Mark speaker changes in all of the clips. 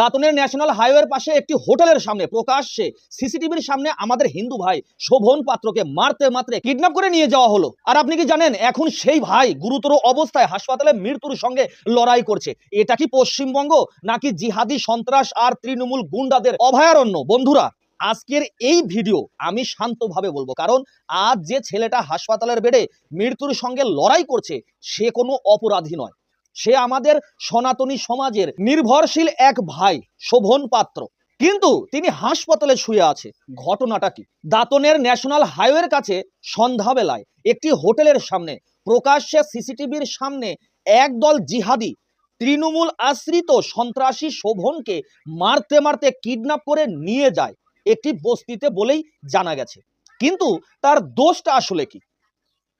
Speaker 1: দাঁতনের national হাইওয়ের পাশে একটি হোটেলের সামনে প্রকাশ্যে সিসিটিভির সামনে আমাদের হিন্দু ভাই শোভন পাত্রকে মারতে মাত্রে কিডন্যাপ করে নিয়ে যাওয়া হলো। আর আপনি কি জানেন, এখন সেই ভাই গুরুতর অবস্থায় হাসপাতালে মৃত্যুর সঙ্গে লড়াই করছে। এটা কি পশ্চিমবঙ্গ নাকি জিহাদি সন্ত্রাস আর তৃণমূল গুন্ডাদের অভয়ারণ্য? বন্ধুরা, আজকের এই ভিডিও আমি শান্তভাবে বলব। কারণ আজ যে ছেলেটা হাসপাতালের বেডে মৃত্যুর সঙ্গে লড়াই করছে, সে কোনো অপরাধী নয়। সে আমাদের সনাতনী সমাজের নির্ভরশীল এক ভাই, শোভন পাত্র। কিন্তু তিনি হাসপাতালে শুয়ে আছে। ঘটনাটা কি? দাঁতনের ন্যাশনাল হাইওয়ের কাছে সন্ধ্যাবেলায় একটি হোটেলের সামনে, প্রকাশ্যে সিসিটিভির সামনে একদল জিহাদি, তৃণমূল আশ্রিত সন্ত্রাসী শোভনকে মারতে মারতে কিডন্যাপ করে নিয়ে যায়। একটি বস্তিতে বলেই জানা গেছে। কিন্তু তার দোষটা আসলে কি?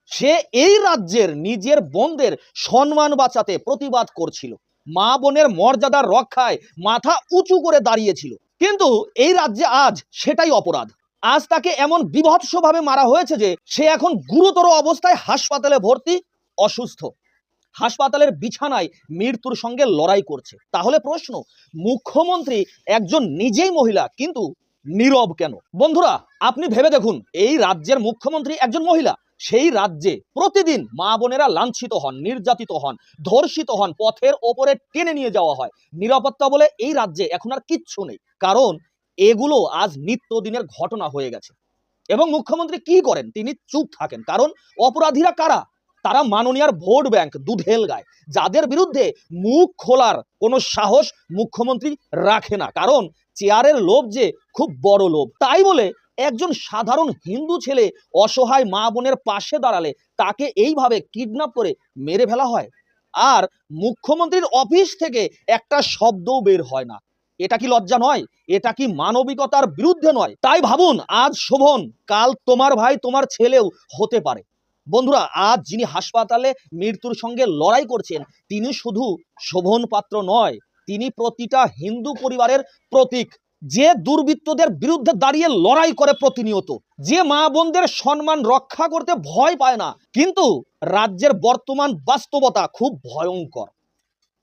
Speaker 1: সে এই রাজ্যের নিজের বোনদের সম্মান বাঁচাতে প্রতিবাদ করছিল। মা বোনের মর্যাদার রক্ষায় মাথা উঁচু করে দাঁড়িয়েছিল। কিন্তু এই রাজ্যে আজ সেটাই অপরাধ। আজ তাকে এমন বিভৎসভাবে মারা হয়েছে যে সে এখন গুরুতর অবস্থায় হাসপাতালে ভর্তি অসুস্থ। হাসপাতালের বিছানায় মৃত্যুর সঙ্গে লড়াই করছে। তাহলে প্রশ্ন, মুখ্যমন্ত্রী একজন নিজেই মহিলা, কিন্তু নীরব কেন? বন্ধুরা, আপনি ভেবে দেখুন, এই রাজ্যের মুখ্যমন্ত্রী একজন মহিলা। সেই রাজ্যে প্রতিদিন মা বোনেরা লাঞ্ছিত হন, নির্যাতিত হন, ধর্ষিত হন, পথের ওপরে টেনে নিয়ে যাওয়া হয়। নিরাপত্তা বলে এই রাজ্যে এখন আর কিচ্ছু নেই, কারণ এগুলো আজ নিত্যদিনের ঘটনা হয়ে গেছে। এবং মুখ্যমন্ত্রী কি করেন? তিনি চুপ থাকেন, কারণ অপরাধীরা কারা? তারা মাননীয়ার ভোট ব্যাংক দুধেল গায়, যাদের বিরুদ্ধে মুখ খোলার কোনো সাহস মুখ্যমন্ত্রী রাখে না। কারণ চেয়ারের লোভ যে, খুব বড় লোভ। তাই বলে একজন সাধারণ হিন্দু ছেলে অসহায় মা বোনের পাশে দাঁড়ালে তাকে এইভাবে কিডন্যাপ করে মেরে ফেলা হয়। আর মুখ্যমন্ত্রীর অফিস থেকে একটা শব্দও বের হয় না। এটা কি লজ্জা নয়? এটা কি মানবিকতার বিরুদ্ধে নয়? তাই ভাবুন, আজ শোভন, কাল তোমার ভাই, তোমার ছেলেও হতে পারে। বন্ধুরা, আজ যিনি হাসপাতালে মৃত্যুর সঙ্গে লড়াই করছেন, তিনি শুধু শোভন পাত্র নয়, তিনি প্রতিটা হিন্দু পরিবারের প্রতীক। যে দুর্বৃত্তদের বিরুদ্ধে দাঁড়িয়ে লড়াই করে প্রতিনিয়ত, যে মা বোনদের সম্মান রক্ষা করতে ভয় পায় না, কিন্তু রাজ্যের বর্তমান বাস্তবতা খুব ভয়ঙ্কর।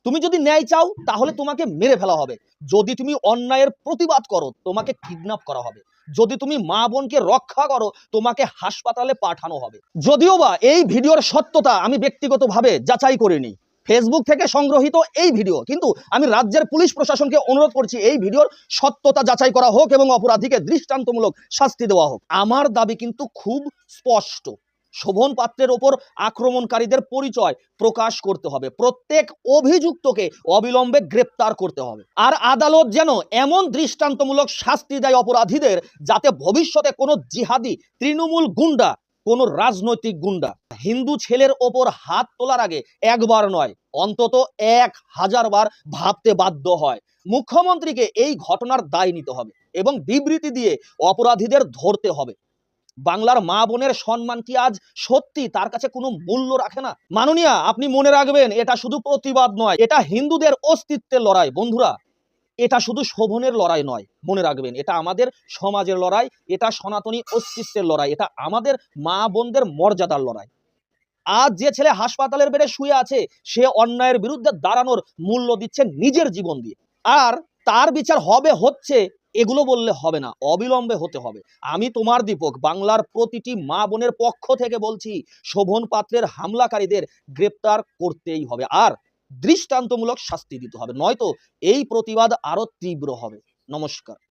Speaker 1: তুমি যদি ন্যায় চাও, তাহলে তোমাকে মেরে ফেলা হবে। যদি তুমি অন্যায়ের প্রতিবাদ করো, তোমাকে কিডন্যাপ করা হবে। যদি তুমি মা বোনকে রক্ষা করো, তোমাকে হাসপাতালে পাঠানো হবে। যদিও বা এই ভিডিওর সত্যতা আমি ব্যক্তিগতভাবে যাচাই করিনি। ফেসবুক থেকে সংগ্রহীত এই ভিডিও কিন্তু আমি রাজ্যের পুলিশ প্রশাসনকে অনুরোধ করছি, এই ভিডিওর সত্যতা যাচাই করা হোক এবং অপরাধীকে দৃষ্টান্তমূলক শাস্তি দেওয়া হোক। আমার দাবি কিন্তু খুব স্পষ্ট। শোভন পাত্রের ওপর আক্রমণকারীদের পরিচয় প্রকাশ করতে হবে। প্রত্যেক অভিযুক্তকে অবিলম্বে গ্রেপ্তার করতে হবে। আর আদালত যেন এমন দৃষ্টান্তমূলক শাস্তি দেয় অপরাধীদের, যাতে ভবিষ্যতে কোনো জিহাদি তৃণমূল গুন্ডা কোনো রাজনৈতিক গুন্ডা। হিন্দু ছেলের ওপর হাত তোলার আগে একবার নয়, অন্তত এক হাজার বার ভাবতে বাধ্য হয়। মুখ্যমন্ত্রীকে এই ঘটনার দায় নিতে হবে এবং বিবৃতি দিয়ে অপরাধীদের ধরতে হবে। বাংলার মা বোনের সম্মান কি আজ সত্যি? তার কাছে কোনো মূল্য রাখে না? মাননীয়া, আপনি মনে রাখবেন, এটা শুধু প্রতিবাদ নয়, এটা হিন্দুদের অস্তিত্বের লড়াই। বন্ধুরা এটা শুধু শোভনের লড়াই নয়, মনে রাখবেন, এটা আমাদের সমাজের লড়াই, এটা সনাতনী অস্তিত্বের লড়াই, এটা আমাদের মা বোনদের মর্যাদার লড়াই। আজ যে ছেলে হাসপাতালের বেডে শুয়ে আছে, সে অন্যায়ের বিরুদ্ধে দাঁড়ানোর মূল্য দিচ্ছে নিজের জীবন দিয়ে। আর তার বিচার হবে, হচ্ছে, এগুলো বললে হবে না, অবিলম্বে হতে হবে। আমি তোমার দীপক, বাংলার প্রতিটি মা বোনের পক্ষ থেকে বলছি, শোভন পাত্রের হামলাকারীদের গ্রেপ্তার করতেই হবে। আর দৃষ্টান্তমূলক শাস্তি দিতে হবে। নয়তো এই প্রতিবাদ আরও তীব্র হবে। নমস্কার।